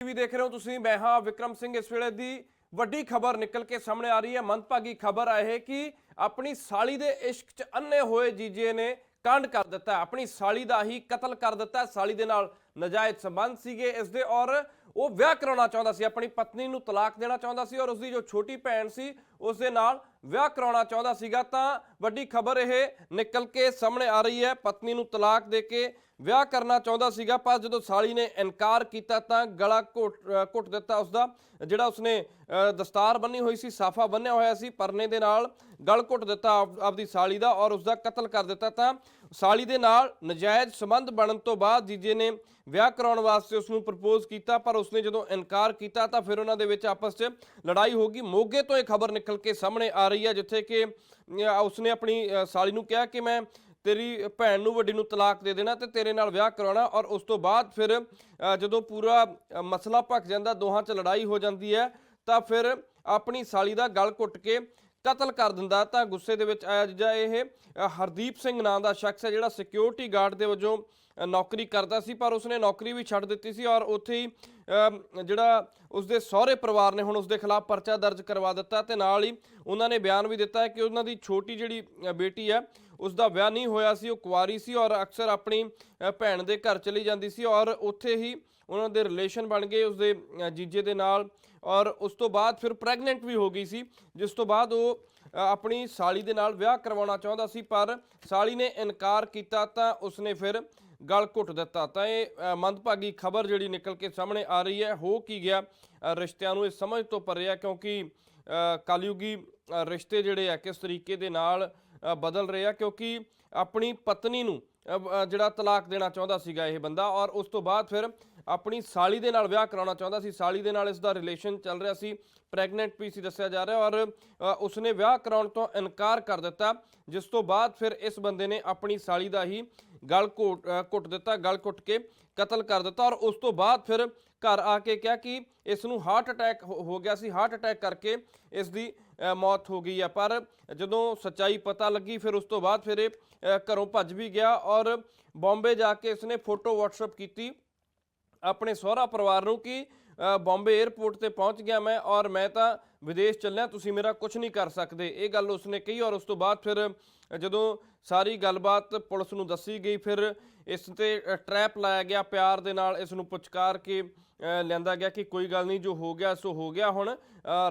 TV ਦੇਖ ਰਹੇ ਹੋ ਤੁਸੀਂ, ਮੈਂ ਹਾਂ ਵਿਕਰਮ ਸਿੰਘ। ਇਸ ਵੇਲੇ ਦੀ ਵੱਡੀ ਖਬਰ ਨਿਕਲ ਕੇ ਸਾਹਮਣੇ ਆ ਰਹੀ ਹੈ। ਮੰਦਭਾਗੀ ਖਬਰ ਆ ਇਹ ਕਿ ਆਪਣੀ ਸਾਲੀ ਦੇ ਇਸ਼ਕ 'ਚ ਅੰਨੇ ਹੋਏ ਜੀਜੇ ਨੇ ਕਾਂਡ ਕਰ ਦਿੱਤਾ ਆਪਣੀ ਸਾਲੀ ਦਾ ਹੀ ਕਤਲ ਕਰ ਦਿੱਤਾ ਸਾਲੀ ਦੇ ਨਾਲ ਨਜਾਇਜ਼ ਸੰਬੰਧ ਸੀਗੇ ਇਸ ਦੇ ਔਰ ਉਹ ਵਿਆਹ ਕਰਾਉਣਾ ਚਾਹੁੰਦਾ ਸੀ। ਆਪਣੀ ਪਤਨੀ ਨੂੰ ਤਲਾਕ ਦੇਣਾ ਚਾਹੁੰਦਾ ਸੀ ਔਰ ਉਸਦੀ ਜੋ ਛੋਟੀ ਭੈਣ ਸੀ, ਉਸ ਦੇ ਨਾਲ ਵਿਆਹ ਕਰਾਉਣਾ ਚਾਹੁੰਦਾ ਸੀਗਾ ਤਾਂ ਵੱਡੀ ਖਬਰ ਇਹ ਨਿਕਲ ਕੇ ਸਾਹਮਣੇ ਆ ਰਹੀ ਹੈ। ਪਤਨੀ ਨੂੰ ਤਲਾਕ ਦੇ ਕੇ ਵਿਆਹ ਕਰਨਾ ਚਾਹੁੰਦਾ ਸੀਗਾ, ਪਰ ਜਦੋਂ ਸਾਲੀ ਨੇ ਇਨਕਾਰ ਕੀਤਾ ਤਾਂ ਗਲਾ ਘੁੱਟ ਘੁੱਟ ਦਿੱਤਾ ਉਸਦਾ, ਜਿਹੜਾ ਉਸਨੇ ਦਸਤਾਰ ਬੰਨੀ ਹੋਈ ਸੀ, ਸਾਫਾ ਬੰਨਿਆ ਹੋਇਆ ਸੀ, ਪਰਨੇ ਦੇ ਨਾਲ ਗਲ ਘੁੱਟ ਦਿੱਤਾ ਆਪ- ਆਪਦੀ ਸਾਲੀ ਦਾ ਔਰ ਉਸਦਾ ਕਤਲ ਕਰ ਦਿੱਤਾ ਤਾਂ ਸਾਲੀ ਦੇ ਨਾਲ ਨਜਾਇਜ਼ ਸੰਬੰਧ ਬਣਨ ਤੋਂ ਬਾਅਦ ਜੀਜੇ ਨੇ ਵਿਆਹ ਕਰਾਉਣ ਵਾਸਤੇ ਉਸ ਨੂੰ ਪ੍ਰਪੋਜ਼ ਕੀਤਾ, ਪਰ ਉਸਨੇ ਜਦੋਂ ਇਨਕਾਰ ਕੀਤਾ ਤਾਂ ਫਿਰ ਉਹਨਾਂ ਦੇ ਵਿੱਚ ਆਪਸ 'ਚ ਲੜਾਈ ਹੋ ਗਈ। ਮੋਗੇ ਤੋਂ ਇਹ ਖਬਰ ਨਿਕਲ ਕੇ ਸਾਹਮਣੇ ਆ ਰਹੀ ਹੈ ਜਿੱਥੇ ਕਿ ਉਸਨੇ ਆਪਣੀ ਸਾਲੀ ਨੂੰ ਕਿਹਾ ਕਿ ਮੈਂ ਤੇਰੀ ਭੈਣ ਨੂੰ, ਵੱਡੀ ਨੂੰ ਤਲਾਕ ਦੇ ਦੇਣਾ ਤੇ ਤੇਰੇ ਨਾਲ ਵਿਆਹ ਕਰਾਉਣਾ ਔਰ ਉਸ ਤੋਂ ਬਾਅਦ ਫਿਰ ਜਦੋਂ ਪੂਰਾ ਮਸਲਾ ਭਖ ਜਾਂਦਾ, ਦੋਹਾਂ 'ਚ ਲੜਾਈ ਹੋ ਜਾਂਦੀ ਹੈ, ਤਾਂ ਫਿਰ ਆਪਣੀ ਸਾਲੀ ਦਾ ਗਲ ਘੁੱਟ ਕੇ ਕਤਲ ਕਰ ਦਿੰਦਾ, ਤਾਂ ਗੁੱਸੇ ਦੇ ਵਿੱਚ ਆਇਆ ਜਿਹਾ ਇਹ ਹਰਦੀਪ ਸਿੰਘ ਨਾਂ ਦਾ ਸ਼ਖਸ ਹੈ, ਜਿਹੜਾ ਸਿਕਿਉਰਿਟੀ ਗਾਰਡ ਦੇ ਵਜੋਂ ਨੌਕਰੀ ਕਰਦਾ ਸੀ, ਪਰ ਉਸਨੇ ਨੌਕਰੀ ਵੀ ਛੱਡ ਦਿੱਤੀ ਸੀ ਔਰ ਉੱਥੇ ਹੀ ਜਿਹੜਾ ਉਸਦੇ ਸਹੁਰੇ ਪਰਿਵਾਰ ਨੇ ਹੁਣ ਉਸਦੇ ਖਿਲਾਫ ਪਰਚਾ ਦਰਜ ਕਰਵਾ ਦਿੱਤਾ ਤੇ ਨਾਲ ਹੀ ਉਹਨਾਂ ਨੇ ਬਿਆਨ ਵੀ ਦਿੱਤਾ ਹੈ ਕਿ ਉਹਨਾਂ ਦੀ ਛੋਟੀ ਜਿਹੜੀ ਬੇਟੀ ਹੈ ਉਸ ਦਾ ਵਿਆਹ ਨਹੀਂ ਹੋਇਆ ਸੀ, ਉਹ ਕੁਆਰੀ ਸੀ ਔਰ ਅਕਸਰ ਆਪਣੀ ਭੈਣ ਦੇ ਘਰ ਚਲੀ ਜਾਂਦੀ ਸੀ ਔਰ ਉੱਥੇ ਹੀ ਉਹਨਾਂ ਦੇ ਰਿਲੇਸ਼ਨ ਬਣ ਗਏ ਉਸਦੇ ਜੀਜੇ ਦੇ ਨਾਲ ਔਰ ਉਸ ਤੋਂ ਬਾਅਦ ਫਿਰ ਪ੍ਰੈਗਨੈਂਟ ਵੀ ਹੋ ਗਈ ਸੀ, ਜਿਸ ਤੋਂ ਬਾਅਦ ਉਹ ਆਪਣੀ ਸਾਲੀ ਦੇ ਨਾਲ ਵਿਆਹ ਕਰਵਾਉਣਾ ਚਾਹੁੰਦਾ ਸੀ, ਪਰ ਸਾਲੀ ਨੇ ਇਨਕਾਰ ਕੀਤਾ ਤਾਂ ਉਸਨੇ ਫਿਰ ਗਲ ਘੁੱਟ ਦਿੱਤਾ। ਤਾਂ ਇਹ ਮੰਦਭਾਗੀ ਖਬਰ ਜਿਹੜੀ ਨਿਕਲ ਕੇ ਸਾਹਮਣੇ ਆ ਰਹੀ ਹੈ ਹੋ ਕੀ ਗਿਆ? ਰਿਸ਼ਤਿਆਂ ਨੂੰ ਇਹ ਸਮਝ ਤੋਂ ਪਰੇ ਹੈ ਕਿਉਂਕਿ ਅ, ਕਲਯੁਗੀ ਰਿਸ਼ਤੇ ਜਿਹੜੇ ਆ ਕਿਸ ਤਰੀਕੇ ਦੇ ਨਾਲ ਬਦਲ ਰਹੇ ਆ ਕਿਉਂਕਿ ਆਪਣੀ ਪਤਨੀ ਨੂੰ ਜਿਹੜਾ ਤਲਾਕ ਦੇਣਾ ਚਾਹੁੰਦਾ ਸੀਗਾ ਇਹ ਬੰਦਾ ਔਰ ਉਸ ਤੋਂ ਬਾਅਦ ਫਿਰ ਆਪਣੀ ਸਾਲੀ ਦੇ ਨਾਲ ਵਿਆਹ ਕਰਾਉਣਾ ਚਾਹੁੰਦਾ ਸੀ। ਸਾਲੀ ਦੇ ਨਾਲ ਇਸ ਦਾ ਰਿਲੇਸ਼ਨ ਚੱਲ ਰਿਹਾ ਸੀ ਪ੍ਰੈਗਨੈਂਟ ਵੀ ਸੀ ਦੱਸਿਆ ਜਾ ਰਿਹਾ ਔਰ ਉਸਨੇ ਵਿਆਹ ਕਰਾਉਣ ਤੋਂ ਇਨਕਾਰ ਕਰ ਦਿੱਤਾ ਜਿਸ ਤੋਂ ਬਾਅਦ ਫਿਰ ਇਸ ਬੰਦੇ ਨੇ ਆਪਣੀ ਸਾਲੀ ਦਾ ਹੀ ਗਲ ਘੋਟ ਘੁੱਟ ਦਿੱਤਾ, ਗਲ ਘੁੱਟ ਕੇ ਕਤਲ ਕਰ ਦਿੱਤਾ ਔਰ ਉਸ ਤੋਂ ਬਾਅਦ ਫਿਰ ਘਰ ਆ ਕੇ ਕਿਹਾ ਕਿ ਇਸ ਨੂੰ ਹਾਰਟ ਅਟੈਕ ਹੋ ਹੋ ਗਿਆ ਸੀ, ਹਾਰਟ ਅਟੈਕ ਕਰਕੇ ਇਸ ਦੀ ਮੌਤ ਹੋ ਗਈ ਹੈ ਪਰ ਜਦੋਂ ਸੱਚਾਈ ਪਤਾ ਲੱਗੀ, ਫਿਰ ਉਸ ਤੋਂ ਬਾਅਦ ਫਿਰ ਇਹ ਘਰੋਂ ਭੱਜ ਵੀ ਗਿਆ ਔਰ ਬੰਬੇ ਜਾ ਕੇ ਇਸਨੇ ਫੋਟੋ WhatsApp ਕੀਤੀ ਆਪਣੇ ਸਹੁਰਾ ਪਰਿਵਾਰ ਨੂੰ ਕਿ ਬੰਬੇ 에ਅਰਪੋਰਟ ਤੇ ਪਹੁੰਚ ਗਿਆ ਮੈਂ ਔਰ ਮੈਂ ਤਾਂ ਵਿਦੇਸ਼ ਚੱਲਿਆ ਤੁਸੀਂ ਮੇਰਾ ਕੁਝ ਨਹੀਂ ਕਰ ਸਕਦੇ। ਇਹ ਗੱਲ ਉਸਨੇ ਕਹੀ ਔਰ ਉਸ ਤੋਂ ਬਾਅਦ ਫਿਰ ਜਦੋਂ ਸਾਰੀ ਗੱਲਬਾਤ ਪੁਲਿਸ ਨੂੰ ਦੱਸੀ ਗਈ ਫਿਰ ਇਸ ਤੇ ਟਰੈਪ ਲਾਇਆ ਗਿਆ ਪਿਆਰ ਦੇ ਨਾਲ ਇਸ ਨੂੰ ਪੁਚਕਾਰ ਕੇ ਅ, ਲਿਆਂਦਾ ਗਿਆ ਕਿ ਕੋਈ ਗੱਲ ਨਹੀਂ ਜੋ ਹੋ ਗਿਆ ਸੋ ਹੋ ਗਿਆ ਹੁਣ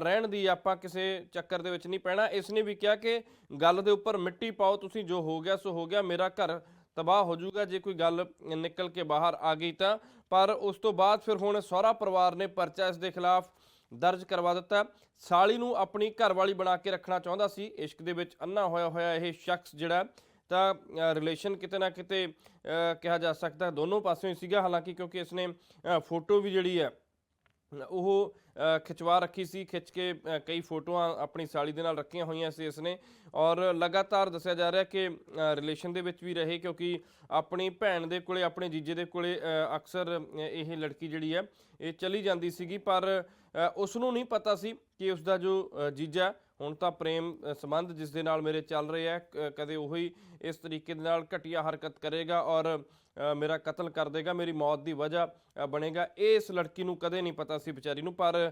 ਰਹਿਣ ਦੀ ਆਪਾਂ ਕਿਸੇ ਚੱਕਰ ਦੇ ਵਿੱਚ ਨਹੀਂ ਪੈਣਾ। ਇਸ ਨੇ ਵੀ ਕਿਹਾ ਕਿ ਗੱਲ ਦੇ ਉੱਪਰ ਮਿੱਟੀ ਪਾਓ ਤੁਸੀਂ ਜੋ ਹੋ ਗਿਆ ਸੋ ਹੋ ਗਿਆ ਮੇਰਾ ਘਰ ਤਬਾਹ ਹੋ ਜਾਊਗਾ, ਜੇ ਕੋਈ ਗੱਲ ਨਿਕਲ ਕੇ ਬਾਹਰ ਆ ਗਈ ਤਾਂ। ਪਰ ਉਸ ਤੋਂ ਬਾਅਦ ਫਿਰ ਹੁਣ ਸਹੁਰਾ ਪਰਿਵਾਰ ਨੇ ਪਰਚਾ ਇਸ ਦੇ ਖਿਲਾਫ ਦਰਜ ਕਰਵਾ ਦਿੱਤਾ। ਸਾਲੀ ਨੂੰ ਆਪਣੀ ਘਰਵਾਲੀ ਬਣਾ ਕੇ ਰੱਖਣਾ ਚਾਹੁੰਦਾ ਸੀ। ਇਸ਼ਕ ਦੇ ਵਿੱਚ ਅੰਨਾ ਹੋਇਆ ਹੋਇਆ ਇਹ ਸ਼ਖਸ ਜਿਹੜਾ ਤਾਂ ਰਿਲੇਸ਼ਨ ਕਿਤੇ ਨਾ ਕਿਤੇ ਕਿਹਾ ਜਾ ਸਕਦਾ ਦੋਨੋਂ ਪਾਸਿਓਂ ਹੀ ਸੀਗਾ। ਹਾਲਾਂਕਿ ਕਿਉਂਕਿ ਇਸਨੇ ਫੋਟੋ ਵੀ ਜਿਹੜੀ ਹੈ ਉਹ ਖਿਚਵਾ ਰੱਖੀ ਸੀ, ਖਿੱਚ ਕੇ ਕਈ ਫੋਟੋਆਂ ਆਪਣੀ ਸਾਲੀ ਦੇ ਨਾਲ ਰੱਖੀਆਂ ਹੋਈਆਂ ਸੀ ਇਸਨੇ। ਔਰ ਲਗਾਤਾਰ ਦੱਸਿਆ ਜਾ ਰਿਹਾ ਕਿ ਰਿਲੇਸ਼ਨ ਦੇ ਵਿੱਚ ਵੀ ਰਹੇ ਕਿਉਂਕਿ ਆਪਣੀ ਭੈਣ ਦੇ ਕੋਲੇ, ਆਪਣੇ ਜੀਜੇ ਦੇ ਕੋਲੇ ਅਕਸਰ ਇਹ ਲੜਕੀ ਜਿਹੜੀ ਹੈ, ਇਹ ਚਲੀ ਜਾਂਦੀ ਸੀਗੀ। ਪਰ ਉਸ ਨੂੰ ਨਹੀਂ ਪਤਾ ਸੀ ਕਿ ਉਸ ਦਾ ਜੋ ਜੀਜਾ ਹੁਣ ਤਾਂ ਪ੍ਰੇਮ ਸੰਬੰਧ ਜਿਸ ਦੇ ਨਾਲ ਮੇਰੇ ਚੱਲ ਰਹੇ ਆ ਕ- ਕਦੇ ਉਹੀ ਇਸ ਤਰੀਕੇ ਦੇ ਨਾਲ ਘਟੀਆ ਹਰਕਤ ਕਰੇਗਾ। ਔਰ ਮੇਰਾ ਕਤਲ ਕਰ ਦੇਗਾ ਮੇਰੀ ਮੌਤ ਦੀ ਵਜ੍ਹਾ ਬਣੇਗਾ। ਇਹ ਇਸ ਲੜਕੀ ਨੂੰ ਕਦੇ ਨਹੀਂ ਪਤਾ ਸੀ ਵਿਚਾਰੀ ਨੂੰ ਪਰ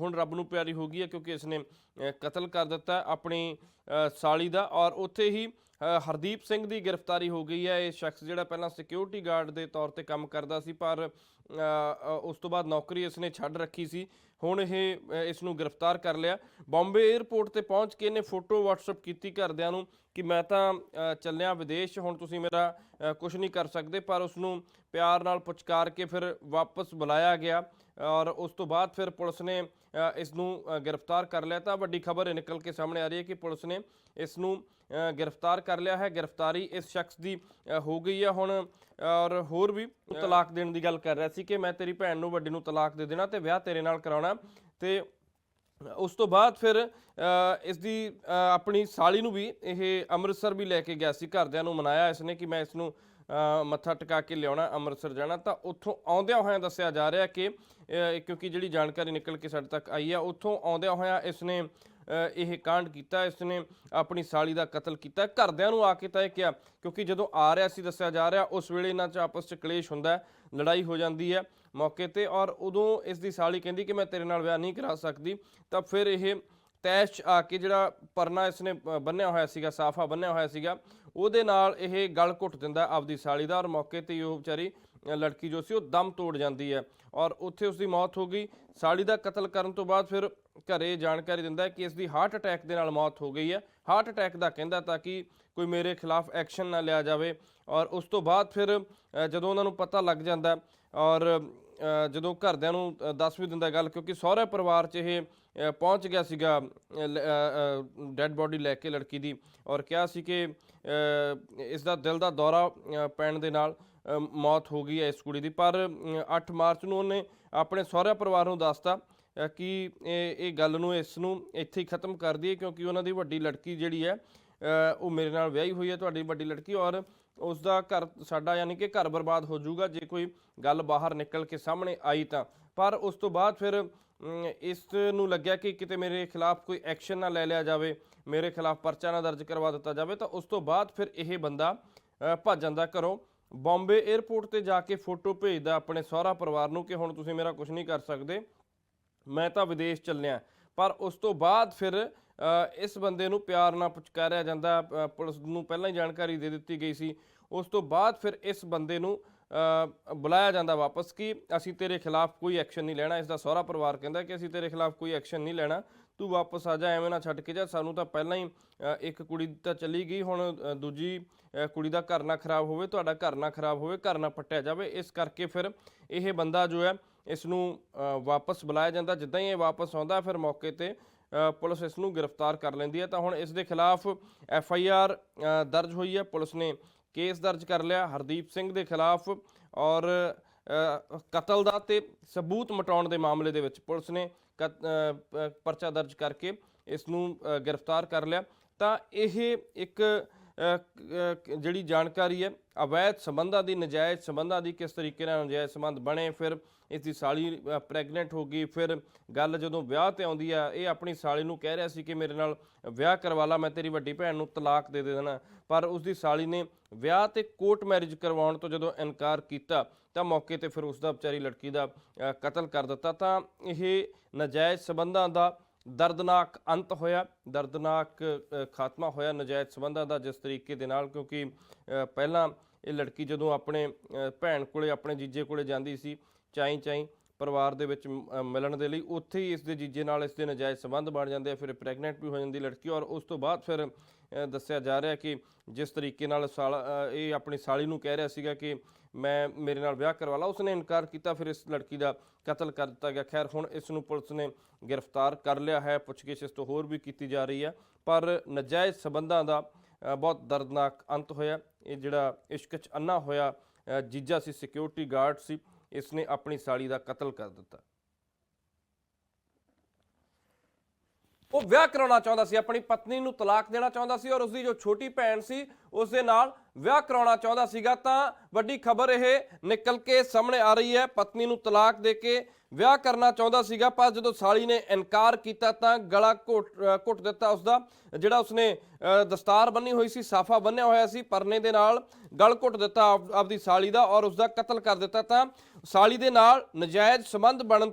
ਹੁਣ ਰੱਬ ਨੂੰ ਪਿਆਰੀ ਹੋ ਗਈ ਹੈ ਕਿਉਂਕਿ ਇਸਨੇ ਅ, ਕਤਲ ਕਰ ਦਿੱਤਾ ਆਪਣੀ ਸਾਲੀ ਦਾ ਔਰ ਉੱਥੇ ਹੀ ਹਰਦੀਪ ਸਿੰਘ ਦੀ ਗ੍ਰਿਫਤਾਰੀ ਹੋ ਗਈ ਹੈ। ਇਹ ਸ਼ਖਸ ਜਿਹੜਾ ਪਹਿਲਾਂ ਸਿਕਿਉਰਿਟੀ ਗਾਰਡ ਦੇ ਤੌਰ ਤੇ ਕੰਮ ਕਰਦਾ ਸੀ ਪਰ ਉਸ ਤੋਂ ਬਾਅਦ ਨੌਕਰੀ ਇਸਨੇ ਛੱਡ ਰੱਖੀ ਸੀ। ਹੁਣ ਇਹ ਇਸ ਨੂੰ ਗ੍ਰਿਫਤਾਰ ਕਰ ਲਿਆ। ਬੰਬੇ 에ਅਰਪੋਰਟ ਤੇ ਪਹੁੰਚ ਕੇ ਇਹਨੇ ਫੋਟੋ WhatsApp ਕੀਤੀ ਘਰਦਿਆਂ ਨੂੰ ਕਿ ਮੈਂ ਤਾਂ ਚੱਲਿਆ ਵਿਦੇਸ਼, ਹੁਣ ਤੁਸੀਂ ਮੇਰਾ ਕੁਝ ਨਹੀਂ ਕਰ ਸਕਦੇ, ਪਰ ਉਸ ਨੂੰ ਪਿਆਰ ਨਾਲ ਪੁਚਕਾਰ ਕੇ ਫਿਰ ਵਾਪਸ ਬੁਲਾਇਆ ਗਿਆ ਔਰ ਉਸ ਤੋਂ ਬਾਅਦ ਫਿਰ ਪੁਲਿਸ ਨੇ ਇਸ ਨੂੰ ਗ੍ਰਿਫਤਾਰ ਕਰ ਲਿਆ। ਤਾਂ ਵੱਡੀ ਖਬਰ ਇਹ ਨਿਕਲ ਕੇ ਸਾਹਮਣੇ ਆ ਰਹੀ ਹੈ ਕਿ ਪੁਲਿਸ ਨੇ ਇਸ ਨੂੰ ਗ੍ਰਿਫਤਾਰ ਕਰ ਲਿਆ ਹੈ। ਗ੍ਰਿਫਤਾਰੀ ਇਸ ਸ਼ਖਸ ਦੀ ਹੋ ਗਈ ਹੈ। ਹੁਣ ਔਰ ਹੋਰ ਵੀ ਤਲਾਕ ਦੇਣ ਦੀ ਗੱਲ ਕਰ ਰਿਹਾ ਸੀ ਕਿ ਮੈਂ ਤੇਰੀ ਭੈਣ ਨੂੰ ਵੱਡੀ ਨੂੰ ਤਲਾਕ ਦੇ ਦੇਣਾ ਤੇ ਵਿਆਹ ਤੇਰੇ ਨਾਲ ਕਰਾਉਣਾ। ਤੇ ਉਸ ਤੋਂ ਬਾਅਦ ਫਿਰ ਅ, ਇਸ ਦੀ ਆਪਣੀ ਸਾਲੀ ਨੂੰ ਵੀ ਇਹ ਅੰਮ੍ਰਿਤਸਰ ਵੀ ਲੈ ਕੇ ਗਿਆ ਸੀ। ਘਰਦਿਆਂ ਨੂੰ ਮਨਾਇਆ ਇਸ ਨੇ ਕਿ ਮੈਂ ਇਸ ਨੂੰ ਮੱਥਾ ਟਿਕਾ ਕੇ ਲਿਆਉਣਾ ਅੰਮ੍ਰਿਤਸਰ ਜਾਣਾ। ਤਾਂ ਉੱਥੋਂ ਆਉਂਦਿਆਂ ਹੋਇਆਂ ਦੱਸਿਆ ਜਾ ਰਿਹਾ ਕਿ ਕਿਉਂਕਿ ਜਿਹੜੀ ਜਾਣਕਾਰੀ ਨਿਕਲ ਕੇ ਸਾਡੇ ਤੱਕ ਆਈ ਹੈ ਉੱਥੋਂ ਆਉਂਦਿਆਂ ਹੋਇਆਂ ਇਸਨੇ ਅ, ਇਹ ਕਾਂਡ ਕੀਤਾ ਇਸ ਨੇ ਆਪਣੀ ਸਾਲੀ ਦਾ ਕਤਲ ਕੀਤਾ। ਘਰਦਿਆਂ ਨੂੰ ਆ ਕੇ ਤਾਂ ਇਹ ਕਿਹਾ, ਕਿਉਂਕਿ ਜਦੋਂ ਆ ਰਿਹਾ ਸੀ, ਦੱਸਿਆ ਜਾ ਰਿਹਾ, ਉਸ ਵੇਲੇ ਇਹਨਾਂ 'ਚ ਆਪਸ 'ਚ ਕਲੇਸ਼ ਹੁੰਦਾ ਲੜਾਈ ਹੋ ਜਾਂਦੀ ਹੈ ਮੌਕੇ ਤੇ ਔਰ ਉਦੋਂ ਇਸ ਦੀ ਸਾਲੀ ਕਹਿੰਦੀ ਕਿ ਮੈਂ ਤੇਰੇ ਨਾਲ ਵਿਆਹ ਨਹੀਂ ਕਰਾ ਸਕਦੀ। ਤਾਂ ਫਿਰ ਇਹ ਤੈਸ਼ 'ਚ ਆ ਕੇ ਜਿਹੜਾ ਪਰਨਾ ਇਸਨੇ ਬੰਨਿਆ ਹੋਇਆ ਸੀਗਾ, ਸਾਫਾ ਬੰਨਿਆ ਹੋਇਆ ਸੀਗਾ, ਉਹਦੇ ਨਾਲ ਇਹ ਗਲ ਘੁੱਟ ਦਿੰਦਾ ਆਪਦੀ ਸਾਲੀ ਦਾ ਔਰ ਮੌਕੇ ਤੇ ਹੀ ਉਹ ਵਿਚਾਰੀ ਲੜਕੀ ਜੋ ਸੀ ਉਹ ਦਮ ਤੋੜ ਜਾਂਦੀ ਹੈ ਔਰ ਉੱਥੇ ਉਸ ਦੀ ਮੌਤ ਹੋ ਗਈ। ਸਾੜੀ ਦਾ ਕਤਲ ਕਰਨ ਤੋਂ ਬਾਅਦ ਫਿਰ ਘਰੇ ਜਾਣਕਾਰੀ ਦਿੰਦਾ ਹੈ ਕਿ ਇਸ ਦੀ ਹਾਰਟ ਅਟੈਕ ਦੇ ਨਾਲ ਮੌਤ ਹੋ ਗਈ ਹੈ। ਹਾਰਟ ਅਟੈਕ ਦਾ ਕਹਿੰਦਾ ਤਾਂ ਕਿ ਕੋਈ ਮੇਰੇ ਖਿਲਾਫ ਐਕਸ਼ਨ ਨਾ ਲਿਆ ਜਾਵੇ ਔਰ ਉਸ ਤੋਂ ਬਾਅਦ ਫਿਰ ਜਦੋਂ ਉਹਨਾਂ ਨੂੰ ਪਤਾ ਲੱਗ ਜਾਂਦਾ ਔਰ ਜਦੋਂ ਘਰਦਿਆਂ ਨੂੰ ਅ, ਦੱਸ ਵੀ ਦਿੰਦਾ ਗੱਲ ਕਿਉਂਕਿ ਸਹੁਰੇ ਪਰਿਵਾਰ 'ਚ ਇਹ ਪਹੁੰਚ ਗਿਆ ਸੀਗਾ ਡੈੱਡ ਬੋਡੀ ਲੈ ਕੇ ਲੜਕੀ ਦੀ ਔਰ ਕਿਹਾ ਸੀ ਕਿ ਅ, ਇਸ ਦਾ ਦਿਲ ਦਾ ਦੌਰਾ ਪੈਣ ਦੇ ਨਾਲ ਮੌਤ ਹੋ ਗਈ ਹੈ ਇਸ ਕੁੜੀ ਦੀ। ਪਰ ਅ, 8 ਮਾਰਚ ਨੂੰ ਉਹਨੇ ਆਪਣੇ ਸਹੁਰੇ ਪਰਿਵਾਰ ਨੂੰ ਦੱਸਤਾ ਕਿ ਇਹ ਇਹ ਗੱਲ ਨੂੰ ਇਸ ਨੂੰ ਇੱਥੇ ਹੀ ਖਤਮ ਕਰ ਦਈਏ ਕਿਉਂਕਿ ਉਹਨਾਂ ਦੀ ਵੱਡੀ ਲੜਕੀ ਜਿਹੜੀ ਹੈ ਉਹ ਮੇਰੇ ਨਾਲ ਵਿਆਹੀ ਹੋਈ ਹੈ ਤੁਹਾਡੀ ਵੱਡੀ ਲੜਕੀ ਔਰ ਉਸ ਦਾ ਘਰ ਸਾਡਾ ਯਾਨੀ ਕਿ ਘਰ ਬਰਬਾਦ ਹੋ ਜਾਊਗਾ ਜੇ ਕੋਈ ਗੱਲ ਬਾਹਰ ਨਿਕਲ ਕੇ ਸਾਹਮਣੇ ਆਈ ਤਾਂ। ਪਰ ਉਸ ਤੋਂ ਬਾਅਦ ਫਿਰ ਇਸ ਨੂੰ ਲੱਗਿਆ ਕਿ ਕਿਤੇ ਮੇਰੇ ਖਿਲਾਫ ਕੋਈ ਐਕਸ਼ਨ ਨਾ ਲੈ ਲਿਆ ਜਾਵੇ ਮੇਰੇ ਖਿਲਾਫ ਪਰਚਾ ਨਾ ਦਰਜ ਕਰਵਾ ਦਿੱਤਾ ਜਾਵੇ ਤਾਂ ਉਸ ਤੋਂ ਬਾਅਦ ਫਿਰ ਇਹ ਬੰਦਾ ਭੱਜ ਜਾਂਦਾ ਘਰੋਂ। ਬੰਬੇ 에ਅਰਪੋਰਟ ਤੇ ਜਾ ਕੇ ਫੋਟੋ ਭੇਜਦਾ ਆਪਣੇ ਸਹੁਰਾ ਪਰਿਵਾਰ ਨੂੰ ਕਿ ਹੁਣ ਤੁਸੀਂ ਮੇਰਾ ਕੁਝ ਨਹੀਂ ਕਰ ਸਕਦੇ, ਮੈਂ ਤਾਂ ਵਿਦੇਸ਼ ਚੱਲਿਆ। ਪਰ ਉਸ ਤੋਂ ਬਾਅਦ ਫਿਰ ਇਸ ਬੰਦੇ ਨੂੰ ਪਿਆਰ ਨਾਲ ਪੁਚਕਾਰਿਆ ਜਾਂਦਾ ਪੁਲਿਸ ਨੂੰ ਪਹਿਲਾਂ ਹੀ ਜਾਣਕਾਰੀ ਦੇ ਦਿੱਤੀ ਗਈ ਸੀ। ਉਸ ਤੋਂ ਬਾਅਦ ਫਿਰ ਇਸ ਬੰਦੇ ਨੂੰ ਬੁਲਾਇਆ ਜਾਂਦਾ ਵਾਪਸ ਕਿ ਅਸੀਂ ਤੇਰੇ ਖਿਲਾਫ ਕੋਈ ਐਕਸ਼ਨ ਨਹੀਂ ਲੈਣਾ, ਇਸ ਦਾ ਸਹੁਰਾ ਪਰਿਵਾਰ ਕਹਿੰਦਾ ਕਿ ਅਸੀਂ ਤੇਰੇ ਖਿਲਾਫ ਕੋਈ ਐਕਸ਼ਨ ਨਹੀਂ ਲੈਣਾ। ਤੂੰ ਵਾਪਸ ਆ ਜਾ, ਐਵੇਂ ਨਾ ਛੱਡ ਕੇ ਜਾ। ਸਾਨੂੰ ਤਾਂ ਪਹਿਲਾਂ ਹੀ ਇੱਕ ਕੁੜੀ ਤਾਂ ਚਲੀ ਗਈ, ਹੁਣ ਦੂਜੀ ਕੁੜੀ ਦਾ ਘਰ ਨਾ ਖਰਾਬ ਹੋਵੇ, ਤੁਹਾਡਾ ਘਰ ਨਾ ਖਰਾਬ ਹੋਵੇ, ਘਰ ਨਾ ਪੱਟਿਆ ਜਾਵੇ। ਇਸ ਕਰਕੇ ਫਿਰ ਇਹ ਬੰਦਾ ਜੋ ਹੈ ਇਸ ਨੂੰ ਵਾਪਸ ਬੁਲਾਇਆ ਜਾਂਦਾ। ਜਿੱਦਾਂ ਹੀ ਇਹ ਵਾਪਸ ਆਉਂਦਾ, ਫਿਰ ਮੌਕੇ ਤੇ ਪੁਲਿਸ ਇਸ ਨੂੰ ਗ੍ਰਿਫਤਾਰ ਕਰ ਲੈਂਦੀ ਹੈ। ਤਾਂ ਹੁਣ ਇਸ ਦੇ ਖਿਲਾਫ ਐਫ ਆਈ ਆਰ ਦਰਜ ਹੋਈ ਹੈ। ਪੁਲਿਸ ਨੇ ਕੇਸ ਦਰਜ ਕਰ ਲਿਆ ਹਰਦੀਪ ਸਿੰਘ ਦੇ ਖਿਲਾਫ ਔਰ ਕਤਲ ਦਾ ਤੇ ਸਬੂਤ ਮਟਾਉਣ ਦੇ ਮਾਮਲੇ ਦੇ ਵਿੱਚ ਪੁਲਿਸ ਨੇ ਪਰਚਾ ਦਰਜ ਕਰਕੇ ਇਸ ਨੂੰ ਗ੍ਰਿਫਤਾਰ ਕਰ ਲਿਆ। ਤਾਂ ਇਹ ਇੱਕ ਜਿਹੜੀ ਜਾਣਕਾਰੀ ਹੈ, ਅਵੈਧ ਸੰਬੰਧਾਂ ਦੀ, ਨਜਾਇਜ਼ ਸੰਬੰਧਾਂ ਦੀ ਕਿਸ ਤਰੀਕੇ ਨਾਲ ਨਜਾਇਜ਼ ਸੰਬੰਧ ਬਣੇ, ਫਿਰ ਇਸ ਦੀ ਸਾਲੀ ਪ੍ਰੈਗਨੈਂਟ ਹੋ ਗਈ, ਫਿਰ ਗੱਲ ਜਦੋਂ ਵਿਆਹ ਤੇ ਆਉਂਦੀ ਆ, ਇਹ ਆਪਣੀ ਸਾਲੀ ਨੂੰ ਕਹਿ ਰਿਹਾ ਸੀ ਕਿ ਮੇਰੇ ਨਾਲ ਵਿਆਹ ਕਰਵਾ ਲਾ, ਮੈਂ ਤੇਰੀ ਵੱਡੀ ਭੈਣ ਨੂੰ ਤਲਾਕ ਦੇ ਦੇ ਦੇਣਾ। ਪਰ ਉਸ ਦੀ ਸਾਲੀ ਨੇ ਵਿਆਹ ਤੇ ਕੋਰਟ ਮੈਰਿਜ ਕਰਵਾਉਣ ਤੋਂ ਜਦੋਂ ਇਨਕਾਰ ਕੀਤਾ, ਤਾਂ ਮੌਕੇ ਤੇ ਫਿਰ ਉਸ ਦਾ ਵਿਚਾਰੀ ਲੜਕੀ ਦਾ ਕਤਲ ਕਰ ਦਿੱਤਾ। ਤਾਂ ਇਹ ਨਜਾਇਜ਼ ਸੰਬੰਧਾਂ ਦਾ ਦਰਦਨਾਕ ਅੰਤ ਹੋਇਆ, ਦਰਦਨਾਕ ਖਾਤਮਾ ਹੋਇਆ ਨਜਾਇਜ਼ ਸੰਬੰਧਾਂ ਦਾ ਜਿਸ ਤਰੀਕੇ ਦੇ ਨਾਲ, ਕਿਉਂਕਿ ਪਹਿਲਾਂ ਇਹ ਲੜਕੀ ਜਦੋਂ ਆਪਣੇ ਭੈਣ ਕੋਲੇ, ਆਪਣੇ ਜੀਜੇ ਕੋਲੇ ਜਾਂਦੀ ਸੀ, ਚਾਈ ਚਾਈ ਪਰਿਵਾਰ ਦੇ ਵਿੱਚ ਮਿਲਣ ਦੇ ਲਈ, ਉੱਥੇ ਹੀ ਇਸ ਦੇ ਜੀਜੇ ਨਾਲ ਇਸ ਦੇ ਨਜਾਇਜ਼ ਸੰਬੰਧ ਬਣ ਜਾਂਦੇ ਆ, ਫਿਰ ਪ੍ਰੈਗਨੈਂਟ ਵੀ ਹੋ ਜਾਂਦੀ ਲੜਕੀ ਔਰ ਉਸ ਤੋਂ ਬਾਅਦ ਫਿਰ ਦੱਸਿਆ ਜਾ ਰਿਹਾ ਕਿ ਜਿਸ ਤਰੀਕੇ ਨਾਲ ਸਾਲ ਇਹ ਆਪਣੀ ਸਾਲੀ ਨੂੰ ਕਹਿ ਰਿਹਾ ਸੀਗਾ ਕਿ ਮੈਂ ਮੇਰੇ ਨਾਲ ਵਿਆਹ ਕਰਵਾ ਲਾ, ਉਸਨੇ ਇਨਕਾਰ ਕੀਤਾ, ਫਿਰ ਇਸ ਲੜਕੀ ਦਾ ਕਤਲ ਕਰ ਦਿੱਤਾ ਗਿਆ। ਖੈਰ, ਹੁਣ ਇਸ ਨੂੰ ਪੁਲਿਸ ਨੇ ਗ੍ਰਿਫਤਾਰ ਕਰ ਲਿਆ ਹੈ, ਪੁੱਛਗਿੱਛ ਇਸ ਤੋਂ ਹੋਰ ਵੀ ਕੀਤੀ ਜਾ ਰਹੀ ਹੈ, ਪਰ ਨਜਾਇਜ਼ ਸਬੰਧਾਂ ਦਾ ਬਹੁਤ ਦਰਦਨਾਕ ਅੰਤ ਹੋਇਆ। ਇਹ ਜਿਹੜਾ ਇਸ਼ਕ ਚ ਅੰਨਾ ਹੋਇਆ ਜੀਜਾ ਸੀ ਸਿਕਿਉਰਿਟੀ ਗਾਰਡ ਸੀ, ਇਸ ਨੇ ਆਪਣੀ ਸਾਲੀ ਦਾ ਕਤਲ ਕਰ ਦਿੱਤਾ। ਉਹ ਵਿਆਹ ਕਰਾਉਣਾ ਚਾਹੁੰਦਾ ਸੀ, ਆਪਣੀ ਪਤਨੀ ਨੂੰ ਤਲਾਕ ਦੇਣਾ ਚਾਹੁੰਦਾ ਸੀ ਔਰ ਉਸਦੀ ਜੋ ਛੋਟੀ ਭੈਣ ਸੀ ਉਸ ਦੇ ਨਾਲ ਵਿਆਹ ਕਰਾਉਣਾ ਚਾਹੁੰਦਾ ਸੀਗਾ। ਤਾਂ ਵੱਡੀ ਖਬਰ ਇਹ ਨਿਕਲ ਕੇ ਸਾਹਮਣੇ ਆ ਰਹੀ ਹੈ, ਪਤਨੀ ਨੂੰ ਤਲਾਕ ਦੇ ਕੇ ਵਿਆਹ ਕਰਨਾ ਚਾਹੁੰਦਾ ਸੀਗਾ, ਪਰ ਜਦੋਂ ਸਾਲੀ ਨੇ ਇਨਕਾਰ ਕੀਤਾ ਤਾਂ ਗਲਾ ਘੁੱਟ ਘੁੱਟ ਦਿੱਤਾ ਉਸਦਾ, ਜਿਹੜਾ ਉਸਨੇ ਦਸਤਾਰ ਬੰਨੀ ਹੋਈ ਸੀ, ਸਾਫਾ ਬੰਨਿਆ ਹੋਇਆ ਸੀ, ਪਰਨੇ ਦੇ ਨਾਲ ਗਲ ਘੁੱਟ ਦਿੱਤਾ ਆਪ- ਆਪਦੀ ਸਾਲੀ ਦਾ ਔਰ ਉਸਦਾ ਕਤਲ ਕਰ ਦਿੱਤਾ। ਤਾਂ ਸਾਲੀ ਦੇ ਨਾਲ ਨਜਾਇਜ਼ ਸੰਬੰਧ ਬਣਨ